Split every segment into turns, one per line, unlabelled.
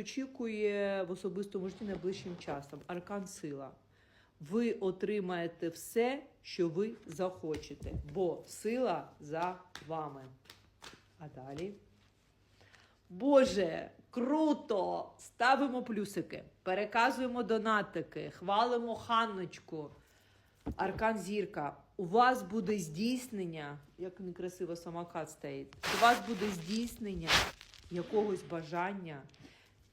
очікує в особистому житті найближчим часом. Аркан сила. Ви отримаєте все, що ви захочете, бо сила за вами. А далі. Боже, круто! Ставимо плюсики, переказуємо донатики, хвалимо Ханночку. Аркан зірка. У вас буде здійснення, як некрасиво самокат стоїть. У вас буде здійснення якогось бажання,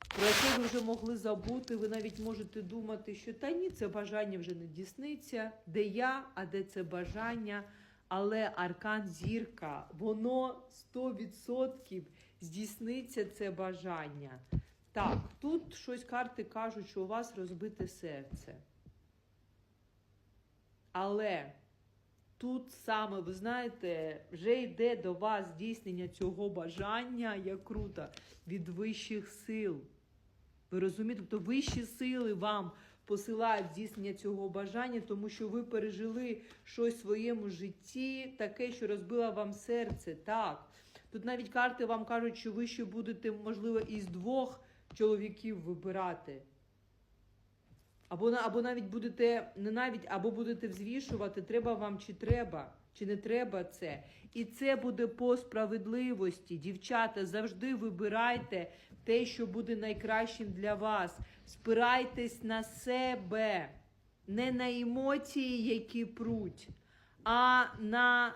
про яке ви вже могли забути. Ви навіть можете думати, що та ні, це бажання вже не дійсниться. Де я, а де це бажання. Але аркан зірка, воно 100% здійсниться це бажання. Так, тут щось карти кажуть, що у вас розбите серце. Але тут саме, ви знаєте, вже йде до вас здійснення цього бажання, як круто, від вищих сил. Ви розумієте? Тобто вищі сили вам посилають здійснення цього бажання, тому що ви пережили щось в своєму житті, таке, що розбило вам серце. Так. Тут навіть карти вам кажуть, що ви ще будете, можливо, із двох чоловіків вибирати. Або, або навіть будете не навіть, або будете взвішувати, треба вам чи треба, чи не треба це. І це буде по справедливості. Дівчата, завжди вибирайте те, що буде найкращим для вас. Спирайтесь на себе, не на емоції, які пруть, а на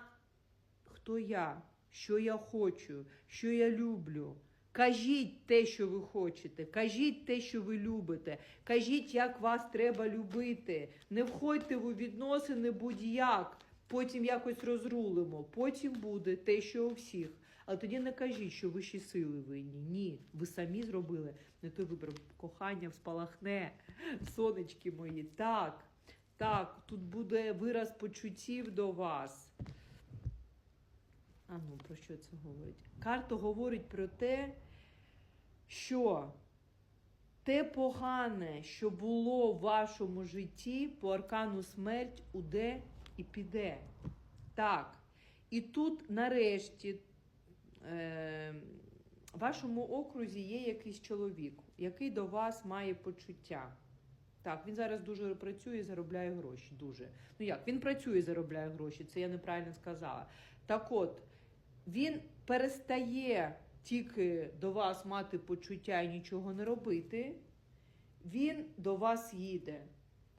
хто я, що я хочу, що я люблю. Кажіть те, що ви хочете, кажіть те, що ви любите, кажіть, як вас треба любити. Не входьте у відносини будь-як, потім якось розрулимо. Потім буде те, що у всіх. Але тоді не кажіть, що вищі сили винні. Ні, ви самі зробили не той вибір. Кохання спалахне, сонечки мої. Так, так, тут буде вираз почуттів до вас. А ну, про що це говорить? Карта говорить про те, що те погане, що було в вашому житті, по аркану смерть уде і піде. Так. І тут, нарешті, е, в вашому окрузі є якийсь чоловік, який до вас має почуття. Так, він зараз дуже працює і заробляє гроші. Дуже. Ну як, він працює і заробляє гроші, це я неправильно сказала. Так от, він перестає тільки до вас мати почуття і нічого не робити, він до вас їде.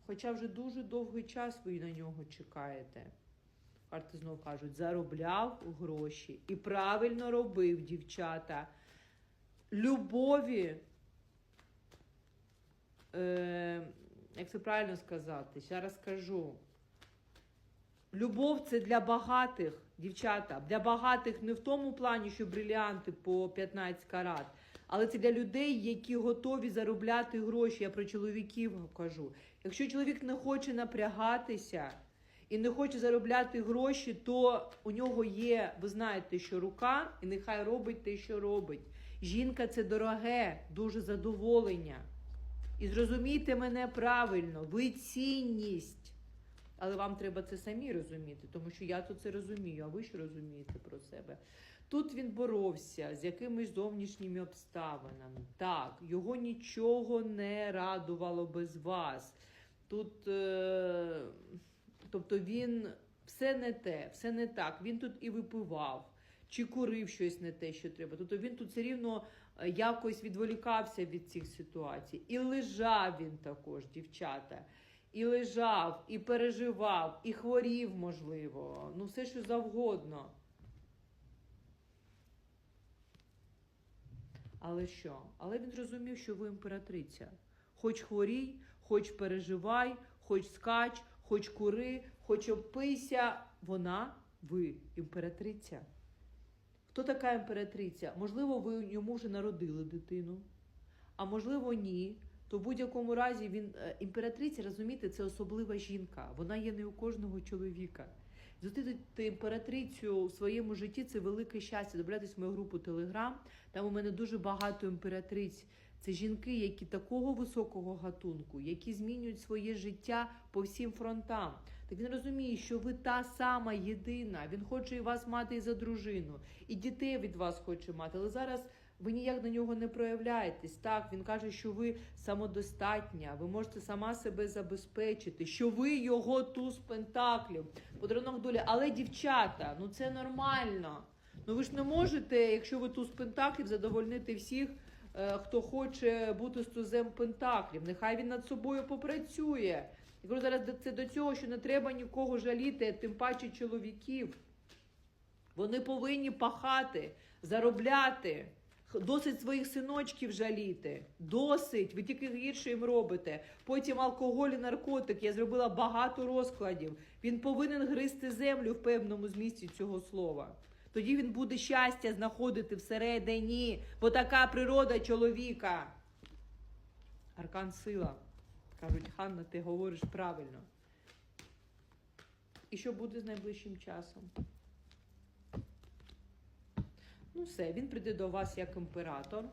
Хоча вже дуже довгий час ви на нього чекаєте. Карти знову кажуть, заробляв гроші і правильно робив, дівчата. Любові, е, як це правильно сказати, зараз скажу. Любов це для багатих, дівчата. Для багатих не в тому плані, що бриліанти по 15 карат, але це для людей, які готові заробляти гроші. Я про чоловіків кажу. Якщо чоловік не хоче напрягатися і не хоче заробляти гроші, то у нього є, ви знаєте, що рука, і нехай робить те, що робить. Жінка це дороге, дуже задоволення. І зрозумійте мене правильно, ви цінність. Але вам треба це самі розуміти, тому що я то це розумію, а ви що розумієте про себе? Тут він боровся з якимись зовнішніми обставинами. Так, його нічого не радувало без вас. Тут, е, тобто він все не те, все не так. Він тут і випивав, чи курив щось не те, що треба. Тобто він тут все рівно е, якось відволікався від цих ситуацій. І лежав він також, дівчата. І лежав, і переживав, і хворів, можливо. Ну, все, що завгодно. Але що? Але він зрозумів, що ви імператриця. Хоч хворій, хоч переживай, хоч скач, хоч кури, хоч опийся. Вона, ви, імператриця. Хто така імператриця? Можливо, ви йому вже народили дитину, а можливо, ні. То в будь-якому разі він е, імператриця, розумієте, це особлива жінка. Вона є не у кожного чоловіка. Зустріти імператрицю у своєму житті це велике щастя. Добратися в мою групу Телеграм. Там у мене дуже багато імператриць. Це жінки, які такого високого гатунку, які змінюють своє життя по всім фронтам. Так він розуміє, що ви та сама єдина. Він хоче і вас мати і за дружину, і дітей від вас хоче мати. Але зараз ви ніяк на нього не проявляєтесь. Так, він каже, що ви самодостатня, ви можете сама себе забезпечити, що ви його туз пентаклів, подарунок долі. Але дівчата, ну це нормально. Ну ви ж не можете, якщо ви туз пентаклів, задовольнити всіх, хто хоче бути з тузем пентаклів. Нехай він над собою попрацює. Я кажу зараз це до цього, що не треба нікого жаліти, тим паче чоловіків. Вони повинні пахати, заробляти. Досить своїх синочків жаліти. Досить. Ви тільки гірше їм робите. Потім алкоголь і наркотик. Я зробила багато розкладів. Він повинен гризти землю в певному змісті цього слова. Тоді він буде щастя знаходити всередині, бо така природа чоловіка. Аркан сила. Кажуть, Ханна, ти говориш правильно. І що буде з найближчим часом? Ну, все, він прийде до вас як імператор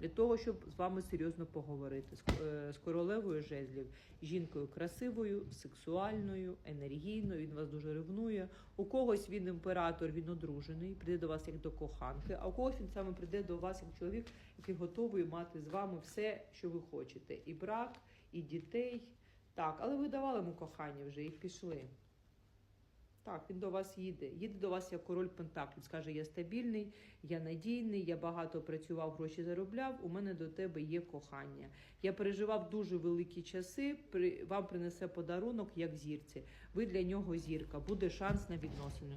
для того, щоб з вами серйозно поговорити. З, е, королевою жезлів, жінкою красивою, сексуальною, енергійною. Він вас дуже ревнує. У когось він імператор, він одружений, прийде до вас як до коханки, а у когось він саме прийде до вас як чоловік, який готовий мати з вами все, що ви хочете: і брак, і дітей. Так, але ви давали йому кохання вже і пішли. Так, він до вас їде. Їде до вас як король Пентаклів. Скаже, я стабільний, я надійний, я багато працював, гроші заробляв. У мене до тебе є кохання. Я переживав дуже великі часи. При вам принесе подарунок як зірці. Ви для нього зірка. Буде шанс на відносини.